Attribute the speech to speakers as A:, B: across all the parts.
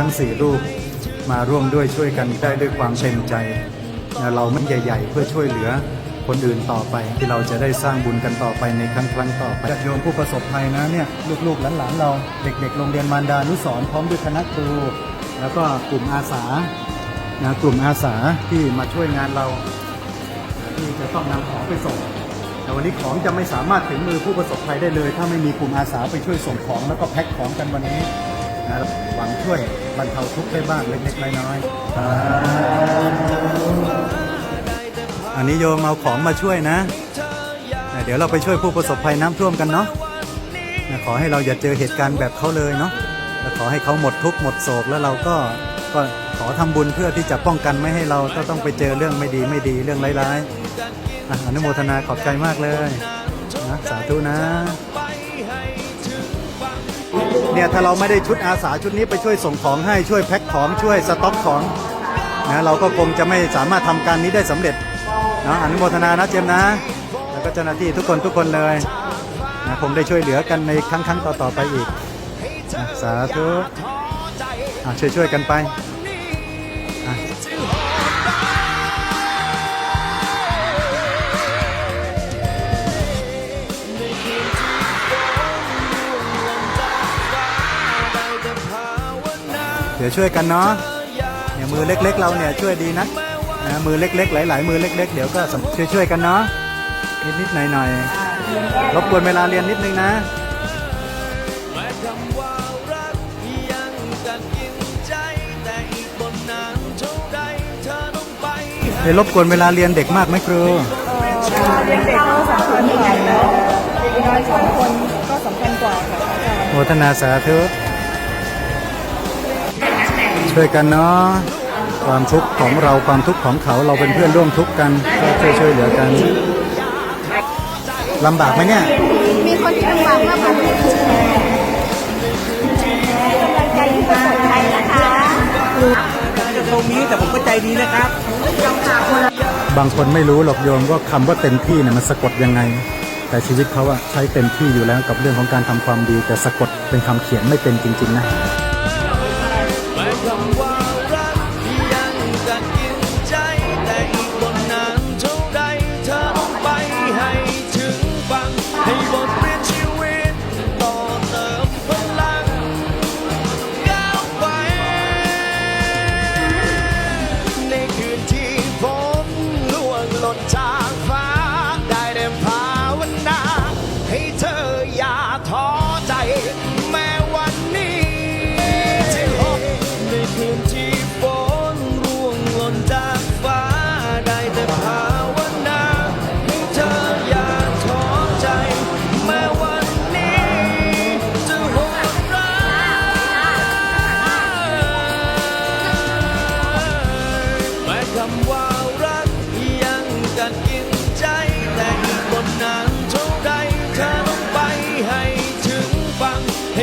A: ทั้ง
B: สี่รูปมาร่วมด้วยช่วยกันได้ด้วยความเต็มใจ เราไม่ใหญ่ ๆ เพื่อช่วยเหลือคนอื่นต่อไปที่เราจะได้สร้างบุญกันต่อไปในครั้งครั้งต่อไปญาติโยมผู้ประสบภัยนะเนี่ยลูกๆหลานๆเราเด็กๆโรงเรียนมารดานุสรพร้อมด้วยคณะครู แล้วก็กลุ่มอาสานะกลุ่มอาสาที่มาช่วยงานเราที่จะต้องนำของไปส่ง แต่วันนี้ของจะไม่สามารถถึงมือผู้ประสบภัยได้เลย ถ้าไม่มีกลุ่มอาสาไปช่วยส่งของแล้วก็แพ็คของกันวันนี้นะหวังช่วย บรรเทาทุกข์ได้บ้างเล็กๆน้อยๆอันนี้โยมเอาของมาช่วยนะ เดี๋ยวเราไปช่วยผู้ประสบภัยน้ำท่วมกันเนาะขอให้เราอย่าเจอเหตุการณ์แบบเขาเลยเนาะและขอให้เขาหมดทุกข์หมดโศกแล้วเราก็ก็ขอทำบุญเพื่อที่จะป้องกันไม่ให้เราก็ต้องไปเจอเรื่องไม่ดีไม่ดีเรื่องร้ายๆอะอนุโมทนาขอบใจมากเลยนะสาธุนะ เนี่ยถ้าเราไม่ได้ชุดอาสาชุดนี้ไปช่วยส่งของให้ช่วยแพ็คของช่วยสต็อกของนะเราก็คงจะไม่สามารถทำการนี้ได้สำเร็จนะอนุโมทนานะเจมส์นะ แล้วก็เจ้าหน้าที่ทุกคนทุกคนเลยนะคงได้ช่วยเหลือกันในครั้งครั้งต่อๆไปอีกนะสาธุช่วยช่วยกันไป เดี๋ยวช่วยกันเนาะเนี่ยมือเล็ก ๆ เราเนี่ยช่วยดีนะนะมือเล็ก ๆ หลาย ๆ มือเล็ก ๆ เดี๋ยวก็ช่วยช่วยๆกันเนาะนิดๆหน่อยๆรบกวนเวลาเรียนนิดนึงนะ
A: แม้คำว่ารักยังกัดกินใจแต่อีกบนนานเท่าใดเธอต้องไป
B: ไปรบกวนเวลาเรียนเด็กมากไหมครู
C: เด็กๆก็สำคัญกว่าแล้วเด็กน้อยสองคนก็สำคัญกว่าค่ะอาจารย์
B: โมทนาสาธุ ช่วยกันเนาะความทุกข์ของเราความทุกข์ของเขาเราเป็นเพื่อนร่วมทุกข์กันก็ช่วยช่วยเหลือกันลำบากไหมเนี่ย
C: มีคนที่ลำบากมากกว่าที่ถูกกำลังใจที่สบภัยนะคะ
D: จะตรงนี้แต่ผมก็ใจดีนะครับ
B: บางคนไม่รู้หรอกโยมว่าคำว่าเต็มที่เนี่ยมันสะกดยังไง แต่ชีวิตเขาอะใช้เต็มที่อยู่แล้วกับเรื่องของการทำความดี แต่สะกดเป็นคำเขียนไม่เป็นจริง ๆ
A: นะ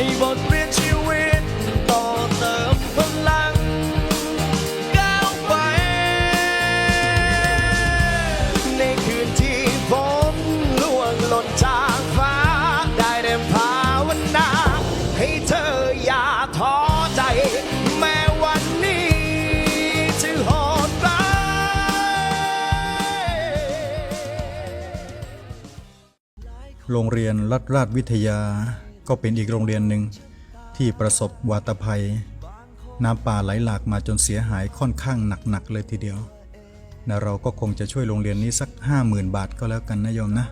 A: ให้บทเรียนชีวิตต่อเติมพลังก้าวไป ในคืนที่ฝนล่วงหล่นจากฟ้า ได้แต่ภาวนา ให้เธออย่าท้อใจ แม้วันนี้จะโหดร้าย
B: โรงเรียนรัฐราชวิทยา ก็เป็นอีกโรงเรียนหนึ่งที่ประสบวาตภัย น้ำป่าไหลหลากมาจนเสียหายค่อนข้างหนักๆเลยทีเดียวนะเราก็คงจะช่วยโรงเรียนนี้สัก 50,000 บาทก็แล้วกันนะโยมนะ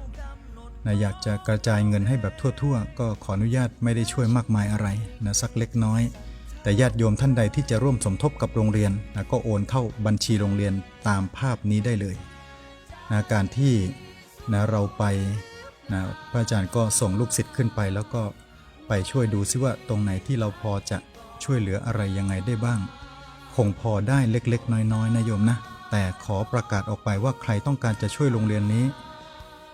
B: นะอยากจะกระจายเงินให้แบบทั่วๆ ก็ขออนุญาตไม่ได้ช่วยมากมายอะไรนะสักเล็กน้อย แต่ญาติโยมท่านใดที่จะร่วมสมทบกับโรงเรียนนะก็โอนเข้าบัญชีโรงเรียนตามภาพนี้ได้เลยนะการที่นะเราไปนะพระอาจารย์ก็ส่งลูกศิษย์ขึ้นไปแล้วก็ ไปช่วยดูซิว่าตรงไหนที่เราพอจะช่วยเหลืออะไรยังไงได้บ้าง คงพอได้เล็กๆ น้อยๆนะโยมนะ แต่ขอประกาศออกไปว่าใครต้องการจะช่วยโรงเรียนนี้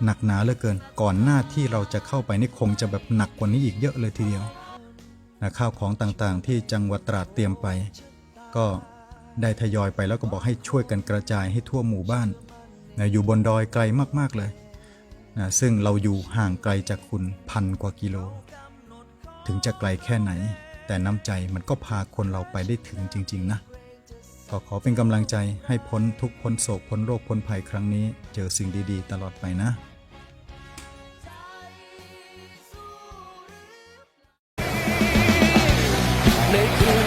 B: หนักหนาเหลือเกินก่อนหน้าที่เราจะเข้าไปนี่คงจะแบบหนักกว่านี้อีกเยอะเลยทีเดียวนะข้าวของต่างๆ ที่จังหวัดตราดเตรียมไป ก็ได้ทยอยไปแล้วก็บอกให้ช่วยกันกระจายให้ทั่วหมู่บ้านนะอยู่บนดอยไกลมากๆเลยนะซึ่งเราอยู่ห่างไกลจากคุณพันกว่ากิโล ถึงจะไกลแค่ไหน แต่น้ำใจมันก็พาคนเราไปได้ถึงจริง ๆ นะก็ขอเป็นกำลังใจให้พ้นทุกพ้นโศกพ้นโรคพ้นภัยครั้งนี้ เจอสิ่งดีๆ ตลอดไปนะ
E: ในคื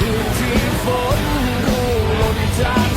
E: พื้นที่ฝนร่วงหล่นจากฟ้า